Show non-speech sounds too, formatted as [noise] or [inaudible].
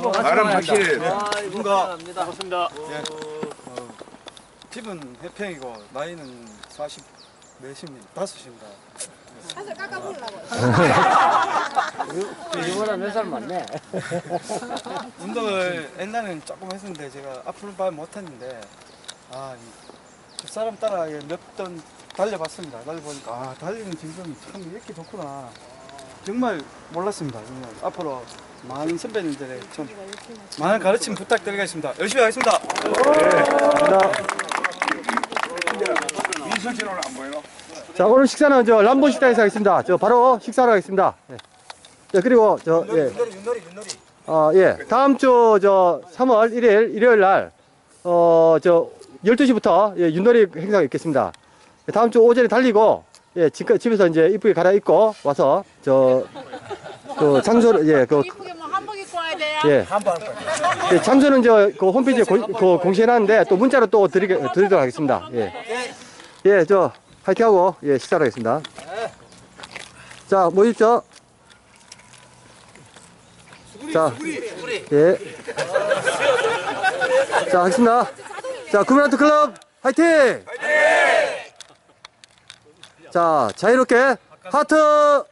나름 확실히 뭔가 반갑습니다. 집은 해평이고 나이는 40 몇입니다. 다섯입니다. 사실 깎아보려고. 이거보다 몇살 많네. [laughs] 운동을 옛날에는 조금 했었는데 제가 앞으로 말 못했는데 아, 이 사람 따라 몇 번 달려봤습니다. 달려보니까 아, 달리는 즐거움이 참 이렇게 좋구나. 정말 몰랐습니다. 정말 앞으로 많은 선배님들의 좀 많은 가르침 부탁드리겠습니다. 열심히 하겠습니다. 오늘 안 보여? 자, 오늘 식사는 저 람보 식당에서 하겠습니다. 저 바로 식사를 하겠습니다. 예. 네, 그리고 저, 예. 윷놀이, 윷놀이, 윷놀이. 어, 예. 다음 주 저 3월 1일 일요일 날, 어, 저 12시부터 예, 윷놀이 행사가 있겠습니다. 예, 다음 주 오전에 달리고, 예, 집, 집에서 이제 이쁘게 갈아입고 와서 저, 그 장소를, 예, 그, 이쁘게 뭐 한복 입고 와야 돼요. 예. 예, 장소는 저, 그 홈페이지에 고, 그 공시해놨는데 또 문자로 또 드리, 드리도록 하겠습니다. 예. 예, 저, 화이팅하고, 예, 식사를 하겠습니다. 자, 모십시오. 자, 예. 자, 하겠습니다. 자, 구미나트 클럽 화이팅! 자, 자유롭게 하트!